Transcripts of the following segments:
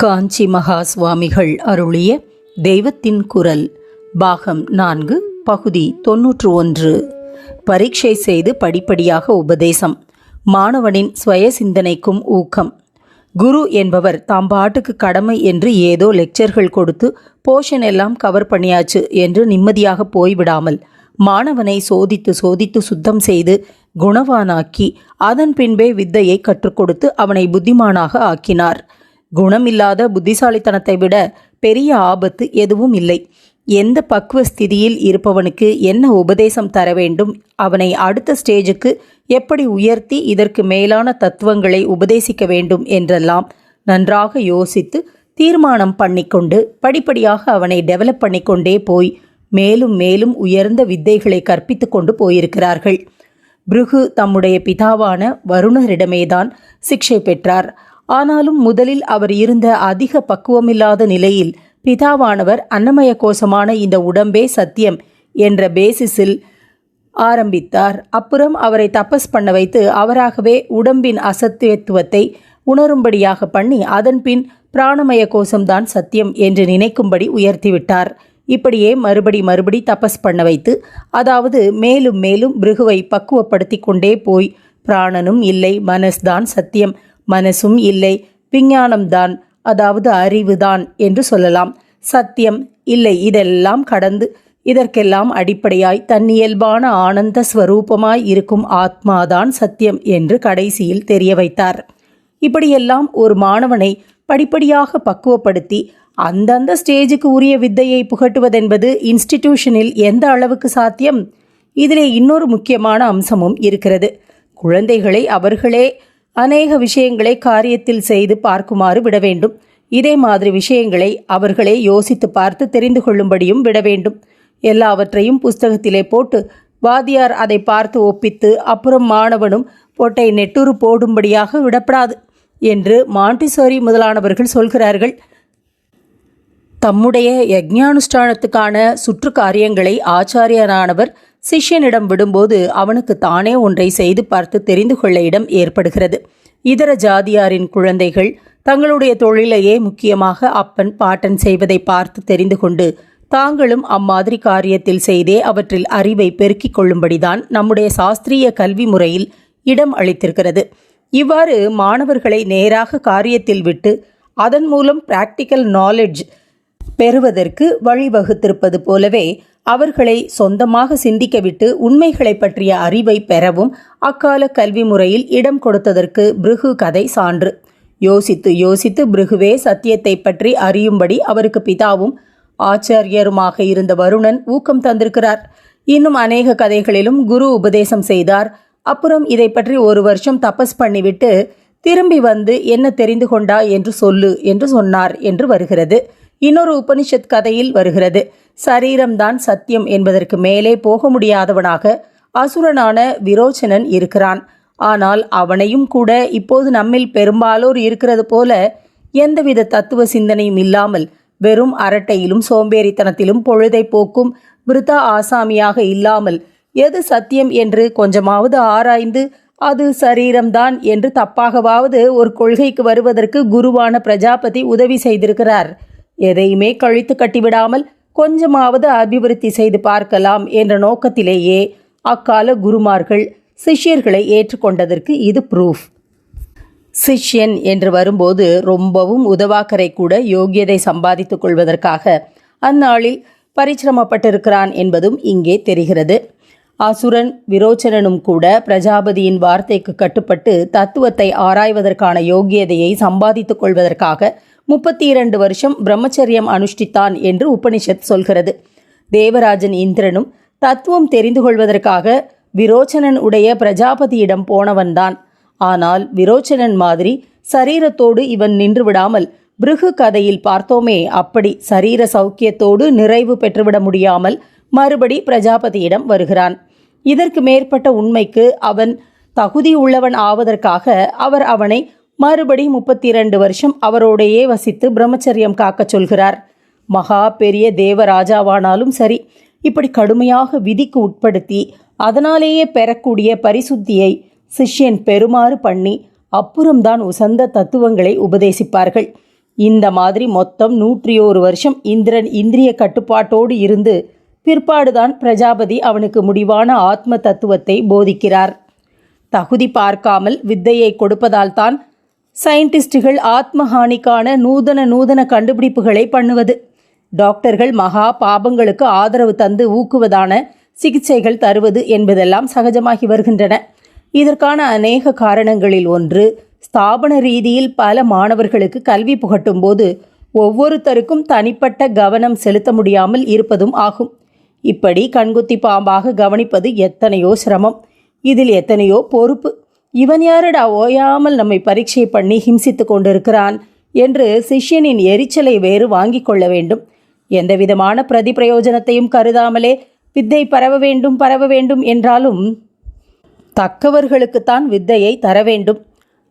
காஞ்சி மகா சுவாமிகள் அருளிய தெய்வத்தின் குரல் பாகம் நான்கு பகுதி தொன்னூற்று ஒன்று. பரீட்சை செய்து படிப்படியாக உபதேசம். மாணவனின் சுய சிந்தனைக்கும் ஊக்கம். குரு என்பவர் தாம் பாட்டுக்கு கடமை என்று ஏதோ லெக்சர்கள் கொடுத்து போஷன் எல்லாம் கவர் பண்ணியாச்சு என்று நிம்மதியாக போய்விடாமல் மாணவனை சோதித்து சோதித்து சுத்தம் செய்து குணவானாக்கி அதன் பின்பே வித்தையை கற்றுக் கொடுத்து அவனை புத்திமானாக ஆக்கினார். குணமில்லாத புத்திசாலித்தனத்தை விட பெரிய ஆபத்து எதுவும் இல்லை. எந்த பக்குவ ஸ்திதியில் இருப்பவனுக்கு என்ன உபதேசம் தர வேண்டும்? அவனை அடுத்த ஸ்டேஜுக்கு எப்படி உயர்த்தி இதற்கு மேலான தத்துவங்களை உபதேசிக்க வேண்டும் என்றெல்லாம் நன்றாக யோசித்து தீர்மானம் பண்ணிக்கொண்டு படிப்படியாக அவனை டெவலப் பண்ணிக்கொண்டே போய் மேலும் மேலும் உயர்ந்த வித்தைகளை கற்பித்து கொண்டு போயிருக்கிறார்கள். பிருகு தம்முடைய பிதாவான வருணரிடமேதான் சிக்ஷை பெற்றார். ஆனாலும் முதலில் அவர் இருந்த அதிக பக்குவமில்லாத நிலையில் பிதாவானவர் அன்னமய கோஷமான இந்த உடம்பே சத்தியம் என்ற பேசிஸில் ஆரம்பித்தார். அப்புறம் அவரை தபஸ் பண்ண வைத்து அவராகவே உடம்பின் அசத்தியத்துவத்தை உணரும்படியாக பண்ணி அதன்பின் பிராணமய கோஷம்தான் சத்தியம் என்று நினைக்கும்படி உயர்த்திவிட்டார். இப்படியே மறுபடி மறுபடி தபஸ் பண்ண வைத்து அதாவது மேலும் மேலும் பிருகுவை பக்குவப்படுத்தி கொண்டே போய் பிராணனும் இல்லை மனஸ்தான் சத்தியம். மனசும் இல்லை. விஞ்ஞானம்தான் அதாவது அறிவுதான் என்று சொல்லலாம். சத்தியம் இல்லை இதெல்லாம் கடந்து இதற்கெல்லாம் அடிப்படையாய் தன் இயல்பான ஆனந்த ஸ்வரூபமாய் இருக்கும் ஆத்மாதான் சத்தியம் என்று கடைசியில் தெரிய வைத்தார். இப்படியெல்லாம் ஒரு மாணவனை படிப்படியாக பக்குவப்படுத்தி அந்தந்த ஸ்டேஜுக்கு உரிய வித்தையை புகட்டுவதென்பது இன்ஸ்டிடியூஷனில் எந்த அளவுக்கு சாத்தியம்? இதிலே இன்னொரு முக்கியமான அம்சமும் இருக்கிறது. குழந்தைகளை அவர்களே அநேக விஷயங்களை காரியத்தில் செய்து பார்க்குமாறு விட வேண்டும். இதே மாதிரி விஷயங்களை அவர்களே யோசித்து பார்த்து தெரிந்து கொள்ளும்படியும் விட வேண்டும். எல்லாவற்றையும் புஸ்தகத்திலே போட்டு வாதியார் அதை பார்த்து ஒப்பித்து அப்புறம் மாணவனும் பொட்டை நெட்டுரு போடும்படியாக விடப்படாது என்று மாண்டிசோரி முதலானவர்கள் சொல்கிறார்கள். தம்முடைய யஜ்ஞானுஷ்டானத்துக்கான சுற்று காரியங்களை ஆச்சாரியரானவர் சிஷ்யனிடம் விடும்போது அவனுக்கு தானே ஒன்றை செய்து பார்த்து தெரிந்து கொள்ள இடம் ஏற்படுகிறது. இதர ஜாதியாரின் குழந்தைகள் தங்களுடைய தொழிலையே முக்கியமாக அப்பன் பாட்டன் செய்வதை பார்த்து தெரிந்து கொண்டு தாங்களும் அம்மாதிரி காரியத்தில் செய்தே அவற்றில் அறிவை பெருக்கிக் கொள்ளும்படிதான் நம்முடைய சாஸ்திரிய கல்வி முறையில் இடம் அளித்திருக்கிறது. இவ்வாறு மாணவர்களை நேராக காரியத்தில் விட்டு அதன் மூலம் பிராக்டிக்கல் நாலெட்ஜ் பெறுவதற்கு வழிவகுத்திருப்பது போலவே அவர்களை சொந்தமாக சிந்திக்க விட்டு உண்மைகளை பற்றிய அறிவை பெறவும் அக்கால கல்வி முறையில் இடம் கொடுத்ததற்கு பிருகு கதை சான்று. யோசித்து யோசித்து பிருகுவே சத்தியத்தை பற்றி அறியும்படி அவருக்கு பிதாவும் ஆச்சாரியருமாக இருந்த வருணன் ஊக்கம் தந்திருக்கிறார். இன்னும் அநேக கதைகளிலும் குரு உபதேசம் செய்தார். அப்புறம் இதை பற்றி ஒரு வருஷம் தபஸ் பண்ணிவிட்டு திரும்பி வந்து என்ன தெரிந்து கொண்டா என்று சொல்லு என்று சொன்னார் என்று வருகிறது. இன்னொரு உபனிஷத் கதையில் வருகிறது. சரீரம்தான் சத்தியம் என்பதற்கு மேலே போக முடியாதவனாக அசுரனான விரோச்சனன் இருக்கிறான். ஆனால் அவனையும் கூட இப்போது நம்மில் பெரும்பாலோர் இருக்கிறது போல எந்தவித தத்துவ சிந்தனையும் இல்லாமல் வெறும் அரட்டையிலும் சோம்பேறித்தனத்திலும் பொழுதை போக்கும் விருதா ஆசாமியாக இல்லாமல் எது சத்தியம் என்று கொஞ்சமாவது ஆராய்ந்து அது சரீரம்தான் என்று தப்பாகவாவது ஒரு கொள்கைக்கு வருவதற்கு குருவான பிரஜாபதி உதவி செய்திருக்கிறார். எதையுமே கழித்து கட்டிவிடாமல் கொஞ்சமாவது அபிவிருத்தி செய்து பார்க்கலாம் என்ற நோக்கத்திலேயே அக்கால குருமார்கள் சிஷ்யர்களை ஏற்றுக்கொண்டதற்கு இது ப்ரூஃப் சிஷ்யன் என்று வரும்போது ரொம்பவும் உதவாக்கரை கூட யோகியதை சம்பாதித்துக் கொள்வதற்காக அந்நாளில் பரிசிரமப்பட்டிருக்கிறான் என்பதும் இங்கே தெரிகிறது. அசுரன் விரோச்சனனும் கூட பிரஜாபதியின் வார்த்தைக்கு கட்டுப்பட்டு தத்துவத்தை ஆராய்வதற்கான யோகியதையை சம்பாதித்துக் கொள்வதற்காக முப்பத்தி இரண்டு வருஷம் பிரம்மச்சரியம் அனுஷ்டித்தான் என்று உபனிஷத் சொல்கிறது. தேவராஜன் இந்திரனும் தத்துவம் தெரிந்து கொள்வதற்காக விரோச்சனன் உடைய பிரஜாபதியிடம் போனவன்தான். ஆனால் விரோச்சனன் மாதிரி சரீரத்தோடு இவன் நின்று விடாமல் பிருகு கதையில் பார்த்தோமே அப்படி சரீர சௌக்கியத்தோடு நிறைவு பெற்றுவிட முடியாமல் மறுபடி பிரஜாபதியிடம் வருகிறான். இதற்கு மேற்பட்ட உண்மைக்கு அவன் தகுதி உள்ளவன் ஆவதற்காக அவர் அவனை மறுபடி முப்பத்தி இரண்டு வருஷம் அவரோடையே வசித்து பிரம்மச்சரியம் காக்கச் சொல்கிறார். மகா பெரிய தேவராஜாவானாலும் சரி இப்படி கடுமையாக விதிக்கு உட்படுத்தி அதனாலேயே பெறக்கூடிய பரிசுத்தியை சிஷ்யன் பெறுமாறு பண்ணி அப்புறம்தான் உசந்த தத்துவங்களை உபதேசிப்பார்கள். இந்த மாதிரி மொத்தம் நூற்றி ஒரு வருஷம் இந்திரன் இந்திரிய கட்டுப்பாட்டோடு இருந்து பிற்பாடுதான் பிரஜாபதி அவனுக்கு முடிவான ஆத்ம தத்துவத்தை போதிக்கிறார். தகுதி பார்க்காமல் வித்தையை கொடுப்பதால்தான் சயின்டிஸ்டுகள் ஆத்மஹானிக்கான நூதன நூதன கண்டுபிடிப்புகளை பண்ணுவது. டாக்டர்கள் மகா பாபங்களுக்கு ஆதரவு தந்து ஊக்குவதான சிகிச்சைகள் தருவது என்பதெல்லாம் சகஜமாகி வருகின்றன. இதற்கான அநேக காரணங்களில் ஒன்று ஸ்தாபன ரீதியில் பல மாணவர்களுக்கு கல்வி புகட்டும் போது ஒவ்வொருத்தருக்கும் தனிப்பட்ட கவனம் செலுத்த முடியாமல் இருப்பதும் ஆகும். இப்படி கண்குத்தி பாம்பாக கவனிப்பது எத்தனையோ சிரமம். இதில் எத்தனையோ பொறுப்பு. இவன் யாரடா ஓயாமல் நம்மை பரீட்சை பண்ணி ஹிம்சித்து கொண்டிருக்கிறான் என்று சிஷ்யனின் எரிச்சலை வேறு வாங்கிக் கொள்ள வேண்டும். எந்த விதமான பிரதி பிரயோஜனத்தையும் கருதாமலே வித்தை பரவ வேண்டும் பரவ வேண்டும் என்றாலும் தக்கவர்களுக்குத்தான் வித்தையை தர வேண்டும்.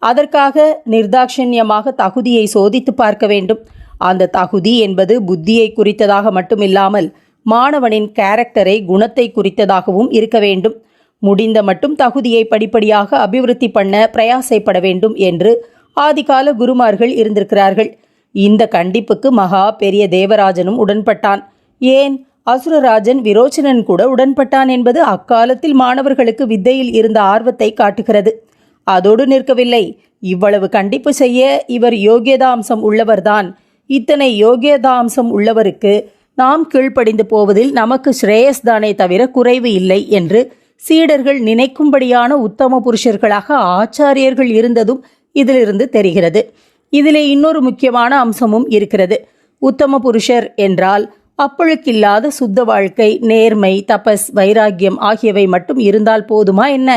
அதற்காக நிர்தாட்சண்யமாக தகுதியை சோதித்து பார்க்க வேண்டும். அந்த தகுதி என்பது புத்தியை குறித்ததாக மட்டுமில்லாமல் மாணவனின் கேரக்டரை குணத்தை குறித்ததாகவும் இருக்க வேண்டும். முடிந்த மட்டும் தகுதியை படிப்படியாக அபிவிருத்தி பண்ண பிரயாசைப்பட வேண்டும் என்று ஆதிகால குருமார்கள் இருந்திருக்கிறார்கள். இந்த கண்டிப்புக்கு மகா பெரிய தேவராஜனும் உடன்பட்டான். ஏன்? அசுரராஜன் விரோச்சனன் கூட உடன்பட்டான் என்பது அக்காலத்தில் மாணவர்களுக்கு வித்தையில் இருந்த ஆர்வத்தை காட்டுகிறது. அதோடு நிற்கவில்லை. இவ்வளவு கண்டிப்பு செய்ய இவர் யோகியதாம்சம் உள்ளவர்தான். இத்தனை யோகியதாம்சம் உள்ளவருக்கு நாம் கீழ்ப்படிந்து போவதில் நமக்கு ஸ்ரேயஸ்தானே தவிர குறைவு இல்லை என்று சீடர்கள் நினைக்கும்படியான உத்தம புருஷர்களாக ஆச்சாரியர்கள் இருந்ததும் இதிலிருந்து தெரிகிறது. இதிலே இன்னொரு முக்கியமான அம்சமும் இருக்கிறது. உத்தம புருஷர் என்றால் அப்பழுக்கில்லாத சுத்த வாழ்க்கை நேர்மை தபஸ் வைராக்கியம் ஆகியவை மட்டும் இருந்தால் போதுமா என்ன?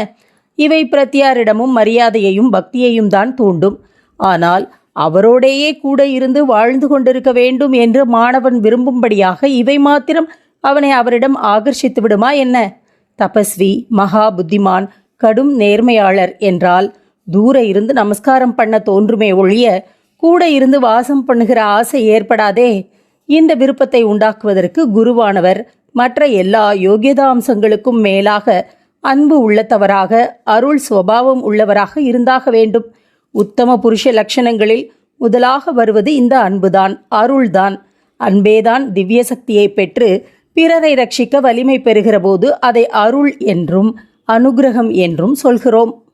இவை பிரத்தியாரிடமும் மரியாதையையும் பக்தியையும் தான் தூண்டும். ஆனால் அவரோடேயே கூட இருந்து வாழ்ந்து கொண்டிருக்க வேண்டும் என்று மாணவன் விரும்பும்படியாக இவை மாத்திரம் அவனை அவரிடம் ஆகர்ஷித்து விடுமா என்ன? தபஸ்வி மகா புத்திமான் கடும் நேர்மையாளர் என்றால் தூர இருந்து நமஸ்காரம் பண்ண தோன்றுமே ஒழிய கூட இருந்து வாசம் பண்ணுகிற ஆசை ஏற்படாதே. இந்த விருப்பத்தை உண்டாக்குவதற்கு குருவானவர் மற்ற எல்லா யோகியதாம்சங்களுக்கும் மேலாக அன்பு உள்ளத்தவராக அருள் சுவாவம் உள்ளவராக இருந்தாக வேண்டும். உத்தம புருஷ லட்சணங்களில் முதலாக வருவது இந்த அன்புதான் அருள்தான். அன்பேதான் திவ்ய சக்தியை பெற்று பிறரை ரட்சிக்க வலிமை பெறுகிற போது அதை அருள் என்றும் அனுகிரகம் என்றும் சொல்கிறோம்.